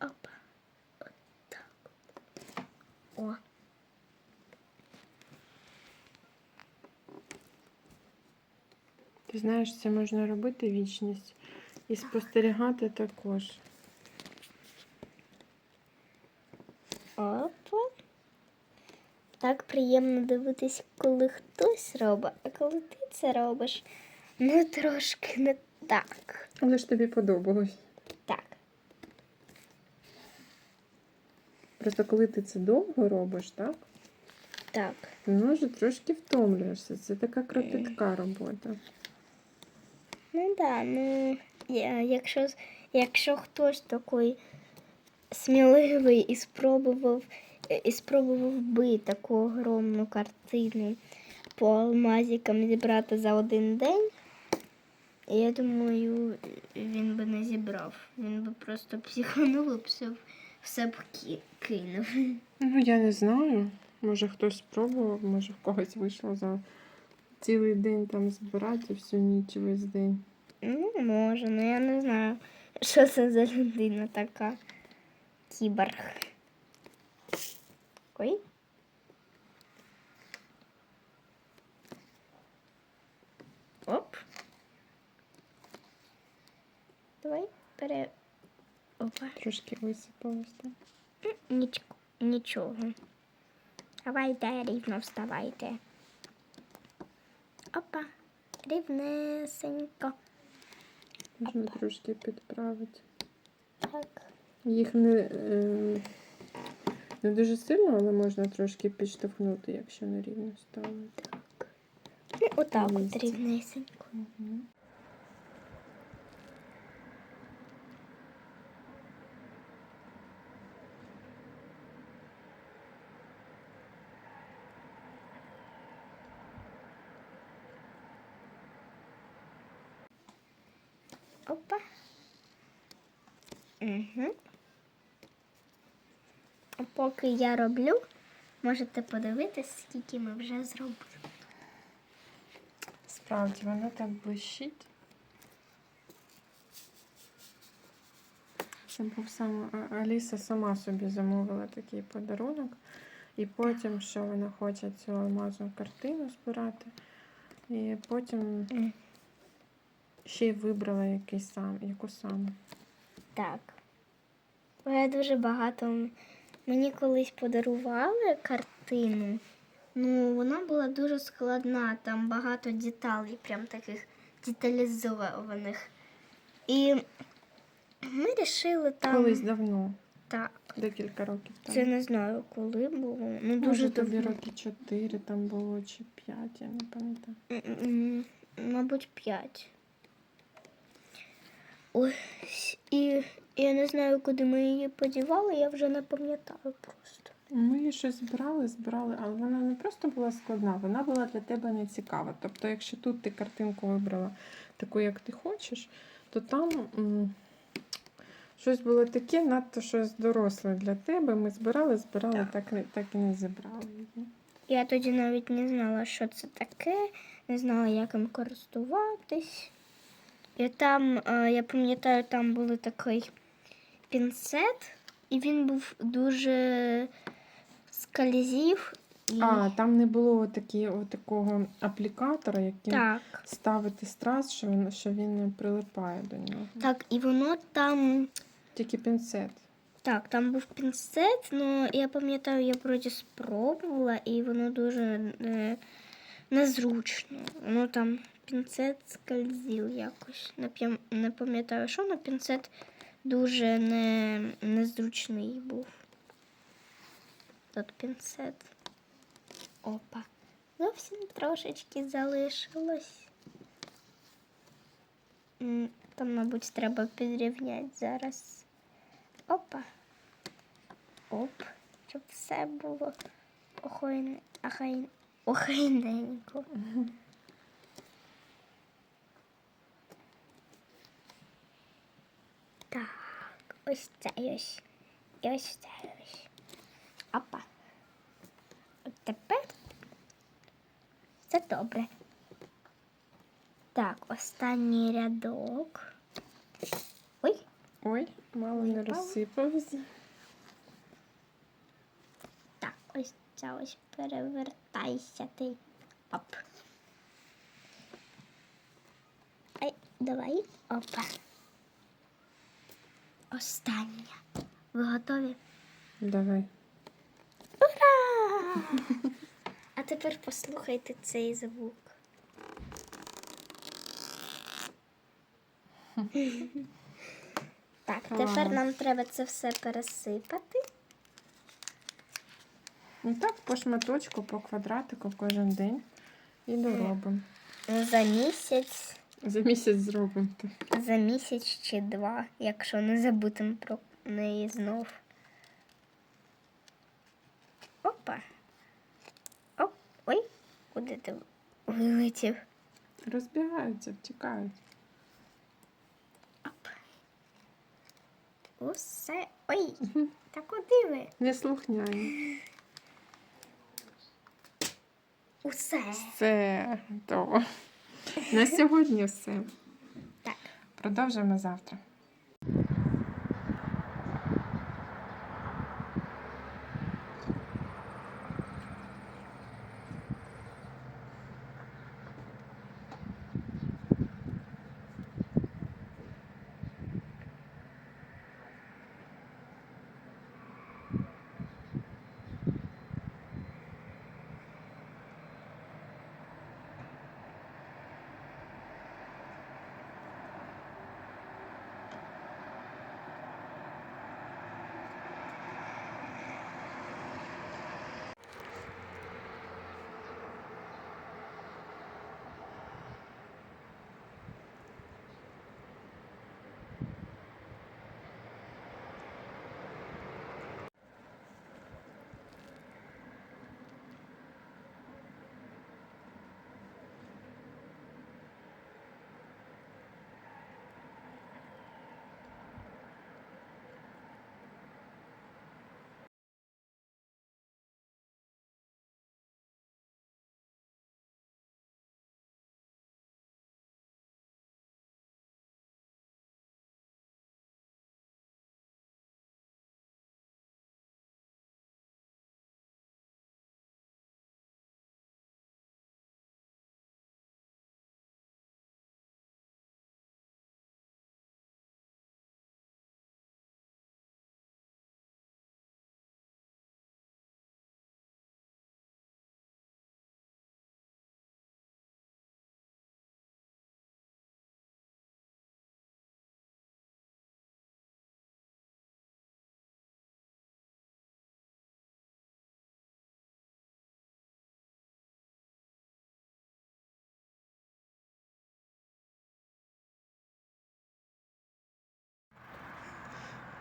Опа. От так. О. Ти знаєш, це можна робити вічність і спостерігати також. Опа. Так приємно дивитись, коли хтось робить, а коли ти це робиш, ну трошки не так. Але ж тобі подобалось. Так. Просто коли ти це довго робиш, так? Так. Ти може трошки втомлюєшся. Це така кропітка робота. Ну да, ну я, якщо, якщо хтось такий сміливий і спробував, і спробував би таку огромну картину по алмазикам зібрати за один день, я думаю, він би не зібрав. Він би просто психанув і все, все б кинув. Ну, я не знаю. Може хтось спробував, може в когось вийшло за цілий день там збирати всю ніч весь день. Ну, може, ну я не знаю, що це за людина така. Кіборг. Ой. Оп. Давай пере. Опа. Трошки висипалось, так? Ніч... Нічого. Давайте рівно вставайте. Опа. Рівнесенько. Можна трошки підправити. Так. Їх не, е, не дуже сильно, але можна трошки підштовхнути, якщо нерівно ставити. Ну, отак от рівнесенько. Угу. Опа. Угу. Поки я роблю, можете подивитись, скільки ми вже зробили. Справді, воно так блищить. Це був сам Аліса сама собі замовила такий подарунок. І потім, що вона хоче цю алмазну картину збирати. І потім. Ще й вибрала який сам, яку саме. Так. Я дуже багато. Мені колись подарували картину. Ну, вона була дуже складна, там багато деталей, прям таких деталізованих. І ми вирішили там. Колись давно, Так. декілька років тому. Це не знаю, коли було. Ну, дуже Може, тобі давно. роки 4 там було чи 5, я не пам'ятаю. Мабуть, п'ять. Ось. І я не знаю, куди ми її подівали, я вже не пам'ятаю просто. Ми її щось збирали, збирали, але вона не просто була складна, вона була для тебе не цікава. Тобто, якщо тут ти картинку вибрала таку, як ти хочеш, то там м, щось було таке, надто щось доросле для тебе. Ми збирали, збирали, так, не- так і не зібрали її. Я тоді навіть не знала, що це таке, не знала, як їм користуватись. І там, е, я пам'ятаю, там був такий пінцет, і він був дуже скользів. І... А, там не було такі, такого аплікатора, яким так. ставити страз, що він, що він не прилипає до нього. Так, і воно там. Тільки пінцет. Так, там був пінцет, але я пам'ятаю, я вроді спробувала, і воно дуже е, незручно. Воно там пінцет скользив якось. Не, пам'ятаю, що, але пінцет дуже не, незручний був. Тут пінцет. Опа. Зовсім трошечки залишилось. Там, мабуть, треба підрівняти зараз. Опа. Оп. Щоб все було охайне, охай, охайненько. Так, ось це ось. І ось це ось. Опа. От тепер все добре. Так, останній рядок. Ой, Ой, мало не розсипався. так, ось ця ось перевертайся ти. Оп. Ай, давай. Опа. Остання. Ви готові? Давай. Ура! А тепер послухайте цей звук. Так, тепер нам треба це все пересипати. І так по шматочку, по квадратику кожен день. І доробимо. За місяць, За місяць зробимо за місяць чи два, якщо не забудемо про неї знов. Опа. Оп. Ой, куди ти вилетів? Розбігаються, втікають. Оп. Усе. Ой, та куди ви? Неслухняні. Усе. Все, то. На сьогодні все. Так. Продовжимо завтра.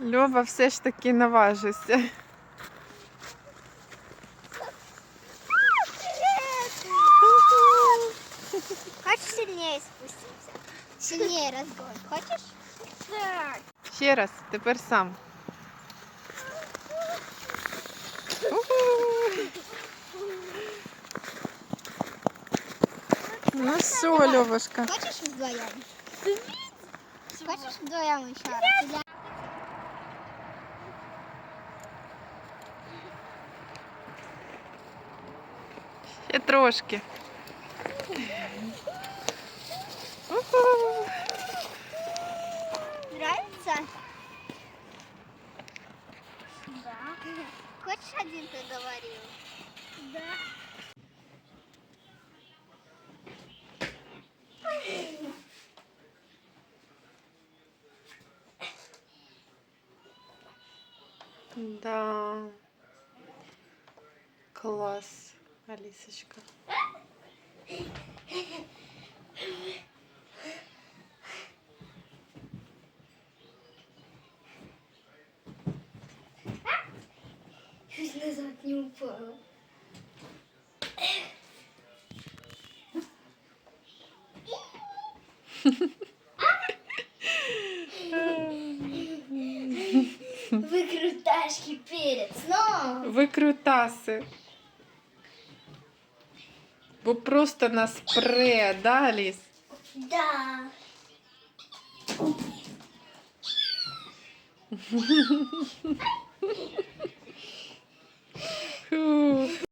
Льова все ж таки наважився. Хочешь сильнее спуститься? Сильнее разгон, хочешь? Так. Ще раз, теперь сам. Ну все, Льовушка? Хочешь вдвоем? Хочешь вдвоем еще? Ще трошки. Нравится? Да. Хочешь один ты говорил? Да. Да. Класс, Алисочка. Чуть назад не упала. Выкруташки перец, но... Викрутаси. Бо просто на спре да, Аліс? Да. Фу.